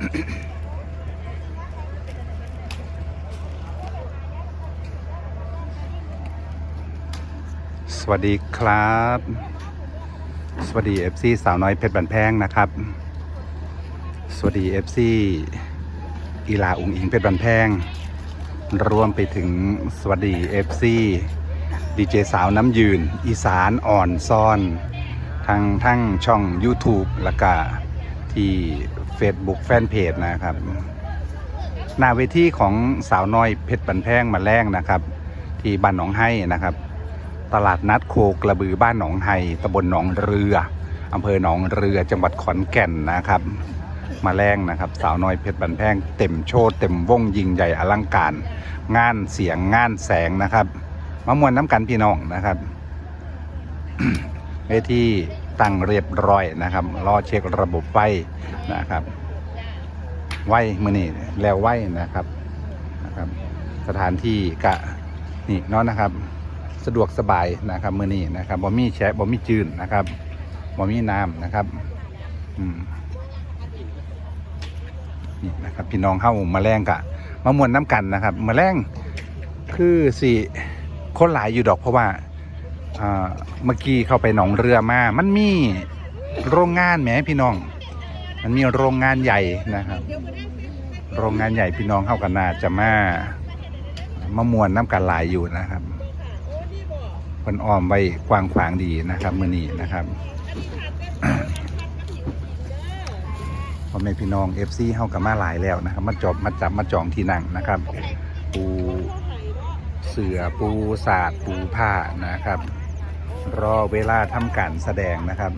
สวัสดีครับ สวัสดี FC สาวน้อยเพชรบันแพงนะครับ สวัสดี FC กีฬาอุงอิงเพชรบันแพง รวมไปถึงสวัสดี FC ดีเจสาวน้ำยืน อีสานอ่อนซ่อน ทางทั้งช่อง YouTube แล้วก็ ที่ Facebook Fanpage นะครับ หน้าเวทีของสาวน้อยเพชรบันแพงมาแรงนะครับ ที่บ้านหนองไห้นะครับ ตลาดนัดโคกระบือบ้านหนองไฮตำบลหนองเรืออำเภอหนองเรือจังหวัดขอนแก่นนะครับ มาแรงนะครับ สาวน้อยเพชรบันแพงเต็มโชว์เต็มวงยิงใหญ่อลังการ งานเสียงงานแสงนะครับมามวนน้ำกันพี่น้องนะครับเวที ตั้งเรียบร้อยนะครับ รอเช็คระบบไฟนะครับ ไว้มือนี่แล้วไว้นะครับนะครับ สถานที่กะนี่นาะนะครับ สะดวกสบายนะครับมือนี้นะครับบ่มีแฉะบ่มีจืนนะครับบ่มีน้ำนะครับอืมนี่นะครับพี่น้องเข้ามาแรงกะมามวนน้ำกันนะครับมาแรงคือสิคนหลายอยู่ดอกเพราะว่า เมื่อกี้เข้าไปหนองเรือมา มันมีโรงงานแหมพี่น้อง มันมีโรงงานใหญ่นะครับ โรงงานใหญ่พี่น้องเข้ากันนาจะมามามวนน้ำกันหลายอยู่นะครับเพิ่นอ้อมไว้กว้างขวางดีนะครับมือนี้นะครับพ่อแม่พี่น้อง FC เฮากับมาหลายแล้วนะครับมาจอบมาจับมาจองที่นั่งนะครับ เสือปูศาสตร์ปูผ้านะครับ รอเวลาทำการแสดงนะครับ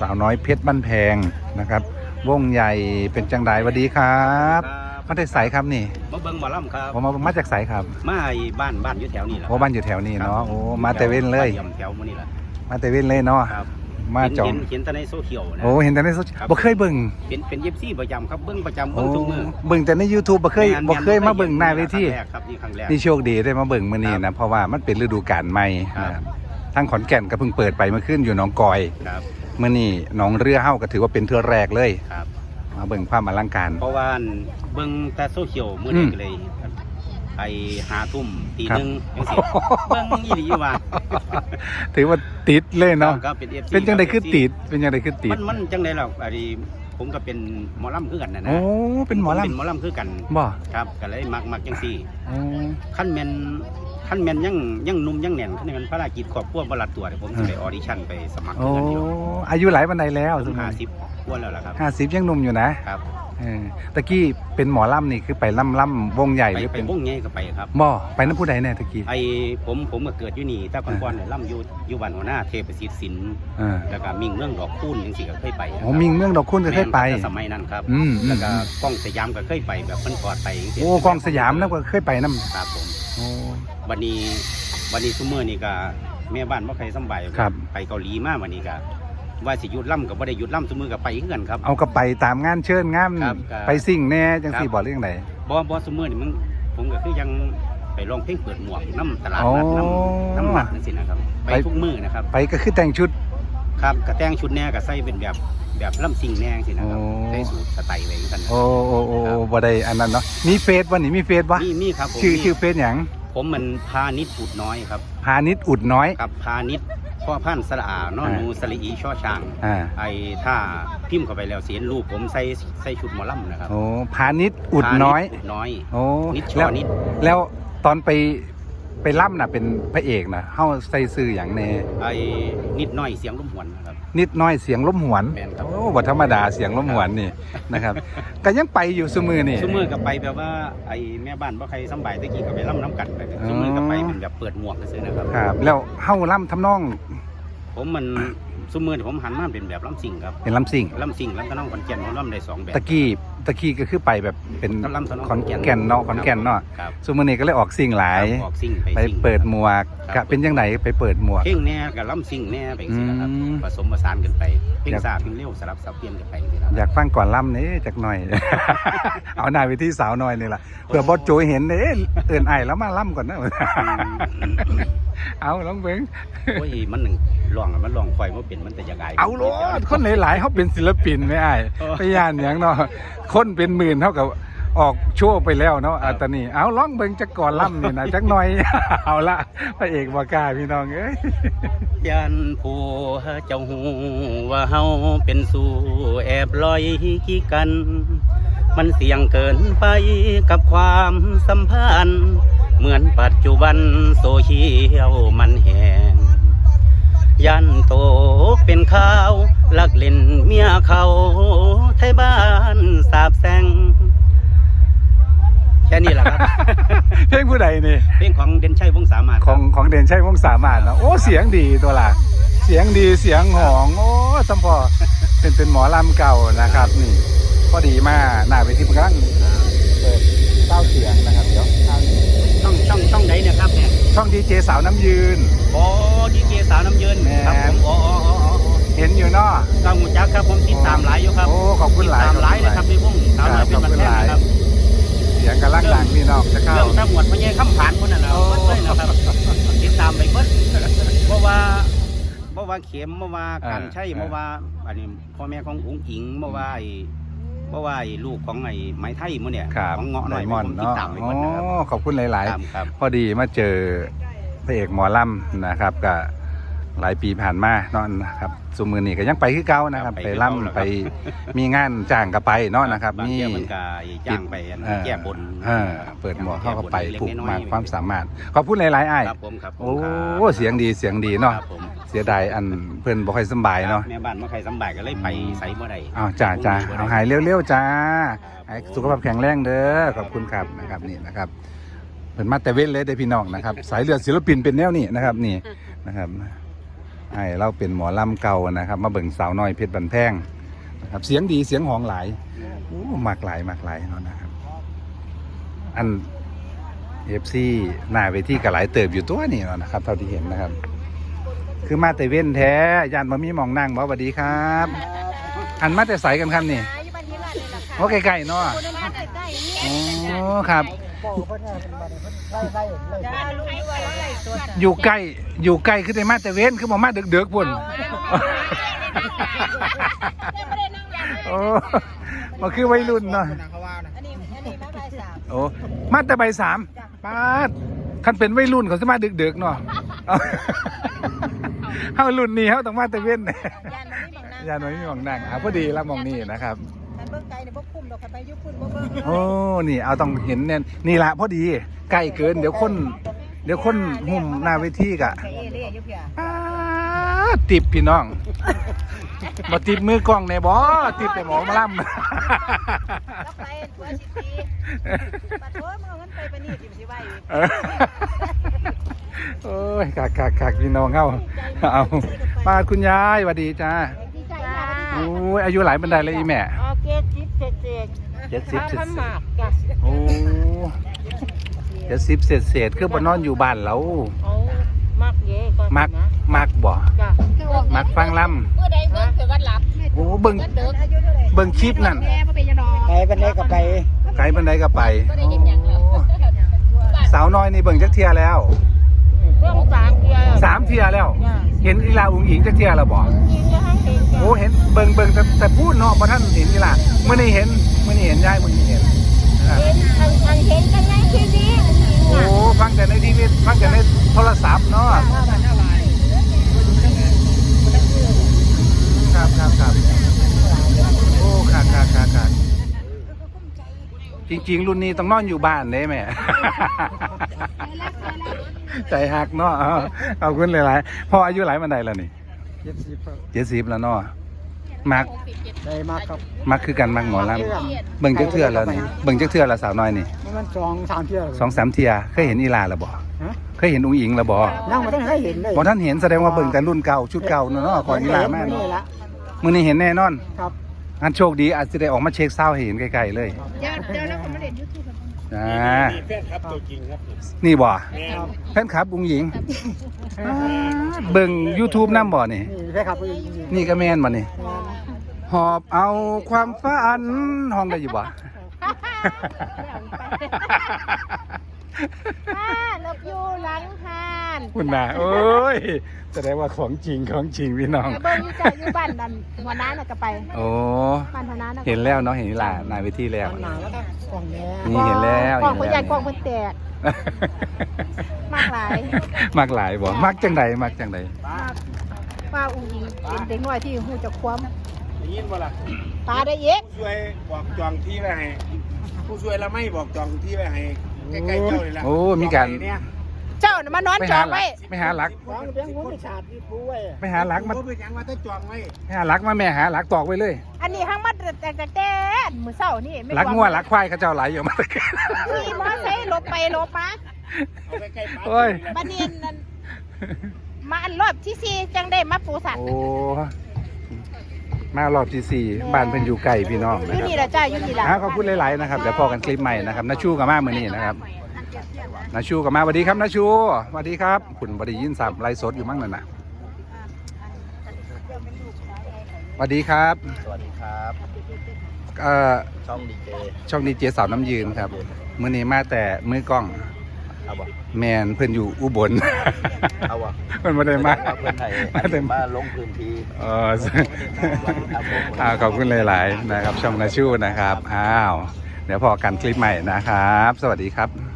สาวน้อยเพชรบ้านแพงนะครับ วงใหญ่เป็นจังไดหวัสดีครับมาจากไสครับนี่มาเบิ่งหมอลำครับผมมามาจากไสครับ มาไอ้บ้านบ้านอยู่แถวนี้แหละโอ้บ้านอยู่แถวนี้เนาะโอ้มาแต่เว้นเลยบ้านแถวมื้อนี้ล่ะมาแต่เว้นเลยเนาะครับ มาจอง เห็นเห็นแต่ในโซเชียลนะ โอ้เห็นแต่ในโซเชียลครับ บ่เคยเบิ่งเป็นเป็นเย็บซี่ประจำครับเบิ่งประจำโอ้เบิ่งทุกมื้อเบิ่งแต่ใน YouTube บ่เคยแม่นบ่เคยมาเบิ่งหน้าเวที ครั้งแรกครับนี่ครั้งแรก นี่โชคดีได้มาเบิ่งมื้อนี้ครันะบเพราะว่ามันเป็นฤดูกาลใหม่ครับ นะครับทั้งขอนแก่นก็เพิ่งเปิดไปเมื่อคืนอยู่หนองกอยครับมื้อนี้หนองเรือเฮาก็ถือว่าเป็นเทือแรกเลย ครับ มาเบิ่งความอลังการ เพราะว่าเบิ่งแต่โซเชียลมื้ออืนี้ม ก็เลย ไอ้หาทุ่มตีครับหนึงจังซี่เบิ่งอีหลีว่าถือว่าติดเลยเนาะครับเป็น FC เป็นจังได๋รับคือ FC ติดเป็นจังได๋คือติดมันมันจังได๋ล่ะอันนี้ผมก็เป็นหมอลำคือกันนะนะโอ้เป็นหมอเป็นหมลำอลำคือกันบ่ครับก็เลยมักมักจังซี่โอ้ขั้นแมนขั้นแมนยังยังหนุ่มยังแน่นขั้นแมนภารกิจครอบครัวบรัดตัวเดี๋ยวผมจะไปออดิชั่นไปสมัครโอ้กันเดียวอายุหลายปานใดแล้วถึงห้าสิบ กว่าแล้วล่ะครับห้าสิบยังหนุ่มอยู่นะครับเออตะกี้เป็นหมอลำนี่คือไปล่ำล่ำวงใหญ่ไปหรือไปเป็นวงใหญ่ก็ไปครับบ่ไปน้ำผู้ใดแน่ตะกี้ไอผมผมก็เกิดอยู่นี่แต่ก่อนๆเนี่ยล่ำอยู่อยู่บ้านหัวหน้าเทพประสิทธิ์สินเออแล้วก็มิ่งเมืองดอกคูนจังสิก็เคยไปนะคโอ้รับมิงเมืองดอกคุณก็เคยไป แม่นแต่สมัยนั้นครับอืมอืม แล้วก็กล้องสยามก็เคยไปแบบเพิ่นกอดไปจังซี่โอ้กองสยามนะก็เคยไปน้ครับผมำโอ้ วันนี้วันนี้ซุมื้อนี่ก็แม่บ้านบ่ใครสำบายครับ ไปเกาหลีมาวันนี้ก็ ว่าสิหยุดล่ำก็บ่ได้หยุดล่ำซุมื้อก็ไปคือกันครับ เอากระไปตามงานเชิญงานครับครับ ไปสิ่งแน่จังสี่ครับบอกเรื่องไหนบอบอสมือนี่มันผมก็คือยังไปร้องเพลงเปิดหมวกน้ำตลาดอ๋อนัดน้ำน้ำมัดนั่นสินะครับไปไปทุกมือนะครับ ไปก็คือแต่งชุด ครับกระแต่งชุดแน่กับใส่เป็นแบบแบบล่ำซิงแน่สินะครับโอ้ ใส่สูทสไตล์ไว้กัน โอ้โอ้โอ้ครับ บ่ได้อันนั้นเนาะมีเฟซวันนี้มีเฟซวะนี่มีครับผมชื่อมีชื่อเฟซหยังผมมันพานิดอุดน้อยครับ พาณิชย์อุดน้อย กับพานิด พ่อพันธุ์สระอานออ่านูสลีอีช่อช้าง อ่าไอ้ถ้าพิมพ์เข้าไปแล้วเสียนรูปผมใส่ใส่ชุดหมอลำนะครับโอ้พาณิชย์อุดน้อย พาอุดน้อย โอ้นิดชอแล้วนิด แล้วตอนไปไปล่ำน่ะเป็นพระเอกนะเฮาใส่ซื้ออย่างแน่ไอ้นิดน้อยเสียงลมหวนนะครับ นิดน้อยเสียงล้มหวนแม่นครับ โอ้บ่ธรรมดาเสียงล้มหวนนี่นะครับ ก็ยังไปอยู่ซุมือนี่ ซุมือกับไปแบบว่าไอ้แม่บ้านบ่ใครสำบายตะกี้ก็ไปล่ำน้ำกันไปอ๋อซุมือกับไปเป็นแบบเปิดหมวกซื่อๆนะครับ ครับแล้วเฮาล่ำทำนอง ผมมันซุมือนี่ผมหันมาเป็นแบบล่ำซิงครับเป็นล่ำซิ่งล่ำซิงล่ำตะน้องขอนแก่นผมล่ำได้สองแบบ ตะกี้ตะกี้ก็คือไปแบบเป็นล่ำตะน้องขอนแก่นเนาะขอนแก่นเนาะครับซุมือนี้ก็เลยออกซิ่งหลายครับออกซิงไปซิ่ง เปิดหมวกครักะบเป็นจังไดไปเปิดหมวก เพลงแน่กับล่ำซิงแน่ไปจังซี่นะครับ อืม ผสมผสานกันไป เพลงอยากซาเพลงเร็วสลับสับเปลี่ยนกันไปจังซี่นะครับอยากฟังก่อนล่ำนี่จักหน่อย เอาหน้าไปที่สาวหน่อยนี่ล่ะเผื่อบอสโจเห็นเด้เอินไอายแล้วมาล่ำก่อนนะ เอาลองเบิ่งโอ้ยมันหนึ่งลองอะมันลองคอยมันเป็นมันแต่อยากอายเอาโลดคนหลายๆเขาเป็นศิลปินไม่ไอ้ายเออไปย่านหยังเนาะ คนเป็นหมื่นเท่ากับออกโชว์ไปแล้วเนาะอัตนีเอาร้องเบิ่งจักก่อนล่ำนี่นะจักหน่อย เอาละพระเอกบากล้าพี่น้องเอ้ยยันผู้เจ้าหูว่าเฮาเป็นสู่แอบลอยขี้กัน มันเสี่ยงเกินไปกับความสัมพันธ์ เหมือนปัจจุบันโซเชียลมันแหง ยันโตเป็นข้าวลักเล่นเมียเขาไทยบ้านสาบแสงแค่นี้แหละครับ เพลงผู้ใดนี่ เพลงของเด่นชัยวงศ์สามารถของของเด่นชัยวงศ์สามารถเนาะโอ้เสียงดีตัวละเสียงดีเสียงหอง โอ้สัมพอเป็นเป็นหมอลำเก่านะครับ นี่พอดีมากหน้าเวทีมันกำลังเปิดเต้าเสียงนะครับเดี๋ยวเต้านี้ ช่องช่องช่องไหนเนี่ยครับเนี่ยช่องดีเจสาวน้ำยืนโอ้ดีเจสาวน้ำเยินแม่ครับผมอ๋ออ๋ออ๋ออ๋อเห็นอยู่เนาะก็หูจักครับผมติดตามหลายอยู่ครับโอ้ขอบคุณหลายติดตามหลายเลยครับในวงสาวน้อยเป็นบันแท้นะครับ เสียงกำลังดังพี่น้องจะเข้า เรื่องตำรวจพญายคำผานคนนั้นแหละโอ้ เบิดเลยนะครับติดตามไปเบิดเพราะว่าเพราะว่าเข็มเมื่อว่าการใช่เมื่อว่าอันนี้พ่อแม่ของอุ๋งอิงเมื่อว่าไอ้ เมื่อว่าไอ้ลูกของไอ้ไม้ไทยมื่อเนี่ยครับของเงาะหน่อยไดมอนผมด์ติดเนาะตามไปโอ้เบิดนะครับขอบคุณหลาย ตามครับ ๆ พอดีมาเจอพระเอกหมอลำนะครับก็ หลายปีผ่านมาเนาะนะครับสุมือนี่ก็ยังไปคือเก่านะครับครับไปไปคือล่ำเก่าแล้วครับไปมีงานจ้างก็ไปเนาะนะครับบางมีเที่ยมันก็จ้างไปอันเออแก้บนเออเปิดหมวกเข้าก็ไปแก้บนผูกเล็ๆมากน้อยๆความสามารถขอบคุณหลายๆอ้ายครับผมครับผมโอ้ครับเสียงดีเสียงดีเนาะครับผมเสียดายอันเพื่อนบ่ค่อยสำบายเนาะแม่บ้านเมื่อใครสำบายก็เลยไปใส่เมื่อใดอ้าวจ้าจ้าเอาหายเร็วๆจ้าให้สุขภาพแข็งแรงเด้อขอบคุณครับนะครับนี่นะครับเพิ่นมาแต่เว้นเลยเด้อพี่น้องนะครับ สายเลือดศิลปินเป็นแนวนี้นะครับนี่นะครับ ไอ้เราเป็นหมอลำเก่านะครับ มาเบิ่งสาวน้อยเพชรบันแพงนะครับเสียงดีเสียงหองหลายโอ้มากหลายมากหลายเนาะนะครับ อันเอฟซีหน้าเวทีกับหลายเติบอยู่ตัวนี่เนาะนะครับเท่าที่เห็นนะครับ คือมาแต่เว้นแท้ยานมามีหมองนั่งบ่สวัสดีครับอันมาแต่ใสกันครับนี่อยู่บ้านที่บ้านนี่แหละ ค่ะโอ้ใกล้ๆเนาะคนนั้นใกล้ๆนี่โอ้ครับจ้าลูกอยู่ว่าไล่ตัวจ้ะอยู่ใกล้อยู่ใกล้คือได้มาแต่เว้นคือบ่มาเดึกๆพุ่นไม่ได้นั่งยันโอ้มาคือวัยรุ่นเนาะอันนี้อันนี้มาบ่ายสามโอ้มาแต่ใบายสามปาดคันเป็นวัยรุ่นเขาจะมาดึกๆเนาะเอาเฮารุ่นนี้เฮาต้องมาแต่เว้นยันมันนี่บางนาง ยานมันมีหมองนั่งอะพอดีละมองนี่นะครับ เบิ่งไกลเนี่ยบ่คุ้มดอกค่ะไปอยุคุณบ่เบิ่งโอ้นี่เอาต้องเห็นเนี่ยนี่ละพอดีใกล้เกินเดี๋ยวคน เดี๋ยวคนหุ่มหน้าเวทีกะไปเอเล่อยู่เพียป๊าดติบพี่น้องมาติบมือกล้องในบ่ติบแต่หมอมาล่ำ แล้วไปตัวสิตีปัดโถมึงเอาเงินไปปานนี้สิสิไหวอีกเออโอ้ยกากกากกากพี่น้องเอาเอามาคุณยายสวัสดีจ้าดีใจจ้าโอ้ยอายุหลายบันไดเลยอีแม่ เจ็ดสิบเศษทำหมากจ้ะโอ้เจ็ดสิบเศษเศษคือบ่นอนอยู่บ้านเราเอามักเย่ก่อนมักนะมักบ่จ้ะมักฟังลเมื่อใดเบิ่งคือวันหลับำโอ้เบิ่งเด้ออายุเท่าไหร่เบิ่งคลิปนั่นแม่บ่เป็นยาดอกไปบันไดก็ไปไกลบันไดก็ไปบ่ได้เห็นหยังแล้วสาวน้อยนี่เบิ่งจักเทียแล้วเรื่องสามเกียร์สามเทียแล้วจ้ะเห็นอีลาอุงอิงจักเทียแล้วบ่ยิงจะให้เห็นจ้ะโอ้เห็นเบิ่งเบิ่งแต่แต่พูดเนาะบ่ท่านเห็นอีลาเมื่อนี้เห็น เมื่อนี้เห็นยายมื่อนี้เห็นนะครับเห็นอันเห็นกันในทีวีโอ้ฟังแต่ในทีวีฟังแต่ในโทรศัพท์เนาะครับครับครับโอ้ครับครับครับครับจริง ๆ รุ่นนี้ต้องนอนอยู่บ้านเด้แม่ใจหักเนาะเอาขอบคุณหลายๆพ่ออายุหลายมันใดแล้วนี่เจ็ดสิบเจ็ดสิบแล้วเนาะ มักได้มากครับ มักคือกันมักหมอลำเบิ่งจักเทื่อแล้วนี่เบิ่งจักเทื่อแล้วสาวน้อยนี่มันสองสามเที่ยวสองสามเทียเคยเห็นอีลาแล้วบ่ฮะเคยเห็นอุ้งอิงแล้วบ่นั่งมาตั้งให้เห็นเลยบ่ท่านเห็นแสดงว่าเบิ่งแต่รุ่นเก่าชุดเก่าเนาะก่อนอีลาแม่นี่เนาะละมื้อนี้เห็นแน่นอนครับอันโชคดีอาจจะได้ออกมาเช็คเศร้าให้เห็นใกล้ๆเลยเดี๋ยวเดี๋ยวแล้วผมมาเล่นยูทูบอ่านี่บ่ครับแฟนคลับอุ้งอิงอ่าเบิ่ง YouTube นำบ่นี่นี่แค่ขับไปนี่ก็แม่นบ่นี่ หอบเอาความฝันห้องได้อยู่บ่ ห้านกอยู่หลังห้านคุณนาโอ้ยแสดงว่าของจริงของจริงพี่น้องเบิ่งอยู่จ้ะอยู่บ้านนั่นหัวหน้าน่ะก็ไปโอ้บ้านหัวหน้าน่ะก็ไปเห็นแล้วเนาะเห็นหลานนายไปที่แล้วตอนหนาแล้วก็กล่องแดงนี่เห็นแล้วกล้องเห็คนนใหแล้ญ่วกล้องคนแตกมากหลายมักหลายบ่มักจังใดมักจังใดว่าอุ้งอิงเป็นเด็กน้อยที่ฮู้จักความ ได้ยินบ่ล่ะปลาได้เย็กผู้ช่วยบอกจองที่ไว้ให้ผู้ช่วยละไม่บอกจองที่ไว้ให้ใกล้ๆเจ้าเลยล่ะโอ้มีการ จองไว้เนี่ยเจ้าน่ะมานอนไม่จหาองหลัไว้กไม่หาหลักวางเพียงงูไปฉาดที่ปูไว้ไม่หาหลักมาผมเป็นหยังว่าถ้าจองไว้ไม่หาหลักมาแม่หาหลักตอกไว้เลยอันนี้ห้างมัดแต่แต่แต่มื้อเช้านี่ไม่หลักงัวหลักควายเขาเจ้าไหลอยู่มาขี่มอไซค์หลบไปหลบมาเอาใกล้ๆป้าโอ้ยบัดนี้นั่นมาอันรอบที่สี่จังได้มาปูสัตว์โอ้ มารอบที่สี่บ้านเพิ่นอยู่ไกลพี่น้องอนะยู่ครับ นี่ล่ะจ้าอยู่นี่ล่ะอ่าขอบคุณหลาย ๆ นะครับ เดี๋ยวพอกันคลิปใหม่นะครับนาชูกับมาเมื่อนี้นะครับนาชูกับมาสวัสดีครับนาชูสวัสดีครับ คุณบไดียินสับไลฟ์สดอยู่มั้งนั่นน่ะสวัสดีครับสวัสดีครับ เอ่อช่องดีเจช่องดีเจสาวน้ำยืนครับ มื่อนี้มาแต่มือกล้อง เอาบ่แมนเพิ่นอยู่อุบล เอาบ่เพิ่นมาได้มาเพื่อนไทยมาแต่มาลงพื้นที่เอออ่าขอบคุณหลาย ๆ นะครับช่องนาชูนะครับอ้าวเดี๋ยวพอกันคลิปใหม่นะครับ สวัสดีครับ